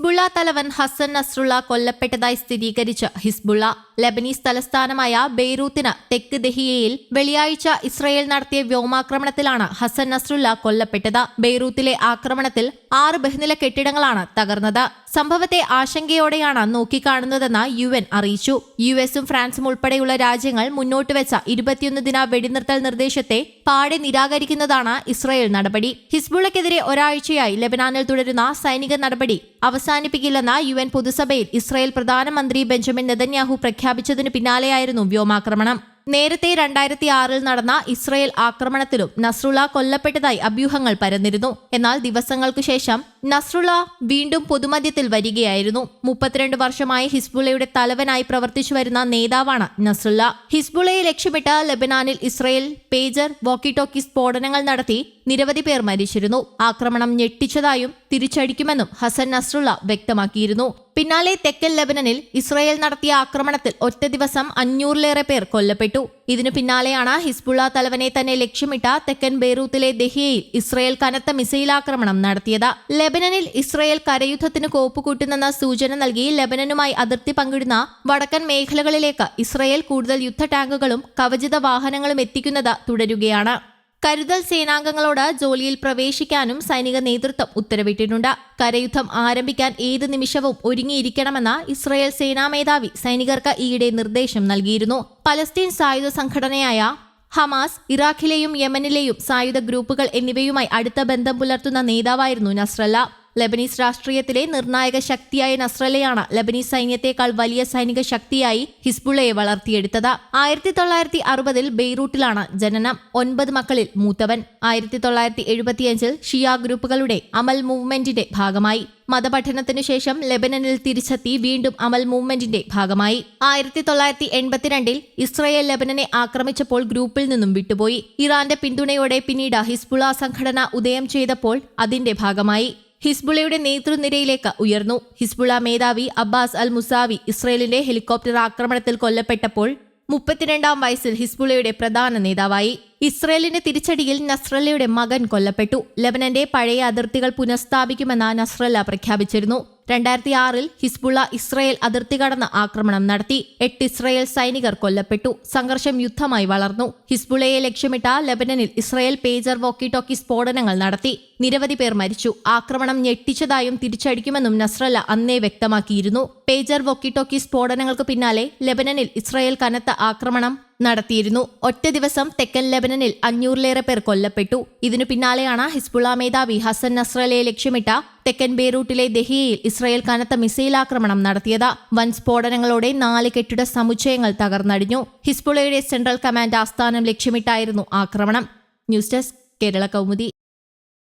Hezbollah തലവൻ ഹസൻ നസ്രുള്ള കൊല്ലപ്പെട്ടതായി സ്ഥിരീകരിച്ച ഹിസ്ബുള്ള ലബനീസ് തലസ്ഥാനമായ ബെയ്റൂത്തിന് തെക്ക് ദഹിയയിൽ വെള്ളിയാഴ്ച ഇസ്രയേൽ നടത്തിയ വ്യോമാക്രമണത്തിലാണ് ഹസൻ നസ്രുള്ള കൊല്ലപ്പെട്ടത്. ബെയ്റൂത്തിലെ ആക്രമണത്തിൽ ആറ് ബഹുനില കെട്ടിടങ്ങളാണ് തകർന്നത്. സംഭവത്തെ ആശങ്കയോടെയാണ് നോക്കിക്കാണുന്നതെന്ന് യു എൻ അറിയിച്ചു. യു എസും ഫ്രാൻസും ഉൾപ്പെടെയുള്ള രാജ്യങ്ങൾ മുന്നോട്ട് വെച്ച ഇരുപത്തിയൊന്ന് ദിന വെടിനിർത്തൽ നിർദ്ദേശത്തെ പാടെ നിരാകരിക്കുന്നതാണ് ഇസ്രായേൽ നടപടി. ഹിസ്ബുള്ളക്കെതിരെ ഒരാഴ്ചയായി ലബനാനിൽ തുടരുന്ന സൈനിക നടപടി അവസാനിപ്പിക്കില്ലെന്ന് യു എൻ പൊതുസഭയിൽ ഇസ്രായേൽ പ്രധാനമന്ത്രി ബെഞ്ചമിൻ നെതന്യാഹു പ്രഖ്യാപിച്ചതിന് പിന്നാലെയായിരുന്നു വ്യോമാക്രമണം. നേരത്തെ രണ്ടായിരത്തി ആറിൽ നടന്ന ഇസ്രയേൽ ആക്രമണത്തിലും നസ്രുള്ള കൊല്ലപ്പെട്ടതായി അഭ്യൂഹങ്ങൾ പരന്നിരുന്നു. എന്നാൽ ദിവസങ്ങൾക്കു ശേഷം നസ്രുള്ള വീണ്ടും പൊതുമധ്യത്തിൽ വരികയായിരുന്നു. മുപ്പത്തിരണ്ട് വർഷമായി ഹിസ്ബുള്ളയുടെ തലവനായി പ്രവർത്തിച്ചു വരുന്ന നേതാവാണ് നസ്രുള്ള. ഹിസ്ബുള്ളയെ ലക്ഷ്യമിട്ട് ലബനാനിൽ ഇസ്രയേൽ പേജർ വോക്കിടോക്കി സ്ഫോടനങ്ങൾ നടത്തി നിരവധി പേർ മരിച്ചിരുന്നു. ആക്രമണം ഞെട്ടിച്ചതായും തിരിച്ചടിക്കുമെന്നും ഹസൻ നസ്രുള്ള വ്യക്തമാക്കിയിരുന്നു. പിന്നാലെ തെക്കൻ ലെബനനിൽ ഇസ്രയേൽ നടത്തിയ ആക്രമണത്തിൽ ഒറ്റ ദിവസം അഞ്ഞൂറിലേറെ പേർ കൊല്ലപ്പെട്ടു. ഇതിനു പിന്നാലെയാണ് ഹിസ്ബുള്ള തലവനെ തന്നെ ലക്ഷ്യമിട്ട തെക്കൻ ബെയ്റൂത്തിലെ ദഹിയയിൽ ഇസ്രയേൽ കനത്ത മിസൈൽ ആക്രമണം നടത്തിയത്. ലെബനനിൽ ഇസ്രയേൽ കരയുദ്ധത്തിന് കോപ്പുകൂട്ടുന്നെന്ന സൂചന നൽകി ലെബനനുമായി അതിർത്തി പങ്കിടുന്ന വടക്കൻ മേഖലകളിലേക്ക് ഇസ്രയേൽ കൂടുതൽ യുദ്ധ ടാങ്കുകളും കവചിത വാഹനങ്ങളും എത്തിക്കുന്നത് തുടരുകയാണ്. കരുതൽ സേനാംഗങ്ങളോട് ജോലിയിൽ പ്രവേശിക്കാനും സൈനിക നേതൃത്വം ഉത്തരവിട്ടിട്ടുണ്ട്. കരയുദ്ധം ആരംഭിക്കാൻ ഏത് നിമിഷവും ഒരുങ്ങിയിരിക്കണമെന്ന് ഇസ്രയേൽ സേനാ മേധാവി സൈനികർക്ക് ഈയിടെ നിർദ്ദേശം നൽകിയിരുന്നു. പലസ്തീൻ സായുധ സംഘടനയായ ഹമാസ് ഇറാഖിലെയും യമനിലെയും സായുധ ഗ്രൂപ്പുകൾ എന്നിവയുമായി അടുത്ത ബന്ധം പുലർത്തുന്ന നേതാവായിരുന്നു നസ്രല്ല. ലബനീസ് രാഷ്ട്രീയത്തിലെ നിർണായക ശക്തിയായ നസ്രലയാണ് ലബനീസ് സൈന്യത്തെക്കാൾ വലിയ സൈനിക ശക്തിയായി ഹിസ്ബുള്ളയെ വളർത്തിയെടുത്തത്. ആയിരത്തി തൊള്ളായിരത്തി അറുപതിൽ ബെയ്റൂട്ടിലാണ് ജനനം. ഒൻപത് മക്കളിൽ മൂത്തവൻ. ആയിരത്തി തൊള്ളായിരത്തി എഴുപത്തിയഞ്ചിൽ ഷിയ ഗ്രൂപ്പുകളുടെ അമൽ മൂവ്മെന്റിന്റെ ഭാഗമായി. മതപഠനത്തിനു ശേഷം ലെബനനിൽ തിരിച്ചെത്തി വീണ്ടും അമൽ മൂവ്മെന്റിന്റെ ഭാഗമായി. ആയിരത്തി തൊള്ളായിരത്തി എൺപത്തിരണ്ടിൽ ഇസ്രയേൽ ലെബനനെ ആക്രമിച്ചപ്പോൾ ഗ്രൂപ്പിൽ നിന്നും വിട്ടുപോയി. ഇറാന്റെ പിന്തുണയോടെ പിന്നീട് ഹിസ്ബുള സംഘടന ഉദയം ചെയ്തപ്പോൾ അതിന്റെ ഭാഗമായി. ഹിസ്ബുളയുടെ നേതൃനിരയിലേക്ക് ഉയർന്നു. ഹിസ്ബുള മേധാവി അബ്ബാസ് അൽ മുസാവി ഇസ്രയേലിന്റെ ഹെലികോപ്റ്റർ ആക്രമണത്തിൽ കൊല്ലപ്പെട്ടപ്പോൾ മുപ്പത്തിരണ്ടാം വയസ്സിൽ ഹിസ്ബുളയുടെ പ്രധാന നേതാവായി. ഇസ്രയേലിന്റെ തിരിച്ചടിയിൽ നസ്രല്ലയുടെ മകൻ കൊല്ലപ്പെട്ടു. ലബനന്റെ പഴയ അതിർത്തികൾ പുനഃസ്ഥാപിക്കുമെന്ന് നസ്രല്ല പ്രഖ്യാപിച്ചിരുന്നു. രണ്ടായിരത്തി ആറിൽ ഹിസ്ബുള്ള ഇസ്രയേൽ അതിർത്തി കടന്ന് ആക്രമണം നടത്തി. എട്ട് ഇസ്രയേൽ സൈനികർ കൊല്ലപ്പെട്ടു. സംഘർഷം യുദ്ധമായി വളർന്നു. ഹിസ്ബുളയെ ലക്ഷ്യമിട്ട ലബനനിൽ ഇസ്രയേൽ പേജർ വോക്കി ടോക്കി സ്ഫോടനങ്ങൾ നടത്തി. നിരവധി പേർ മരിച്ചു. ആക്രമണം ഞെട്ടിച്ചതായും തിരിച്ചടിക്കുമെന്നും നസ്രല്ല അന്നേ വ്യക്തമാക്കിയിരുന്നു. പേജർ വോക്കി ടോക്കി സ്ഫോടനങ്ങൾക്ക് പിന്നാലെ ലബനനിൽ ഇസ്രയേൽ കനത്ത ആക്രമണം നടത്തിയിരുന്നു. ഒറ്റ ദിവസം തെക്കൻ ലെബനനിൽ അഞ്ഞൂറിലേറെ പേർ കൊല്ലപ്പെട്ടു. ഇതിനു പിന്നാലെയാണ് ഹിസ്ബുള്ള മേധാവി ഹസൻ നസ്രലയെ ലക്ഷ്യമിട്ട തെക്കൻ ബെയ്റൂട്ടിലെ ദഹിയയിൽ ഇസ്രായേൽ കനത്ത മിസൈൽ ആക്രമണം നടത്തിയത്. വൻ സ്ഫോടനങ്ങളോടെ നാല് കെട്ടിട സമുച്ചയങ്ങൾ തകർന്നടിഞ്ഞു. ഹിസ്ബുളയുടെ സെൻട്രൽ കമാൻഡ് ആസ്ഥാനം ലക്ഷ്യമിട്ടായിരുന്നു ആക്രമണം. News desk Kerala Kaumudi.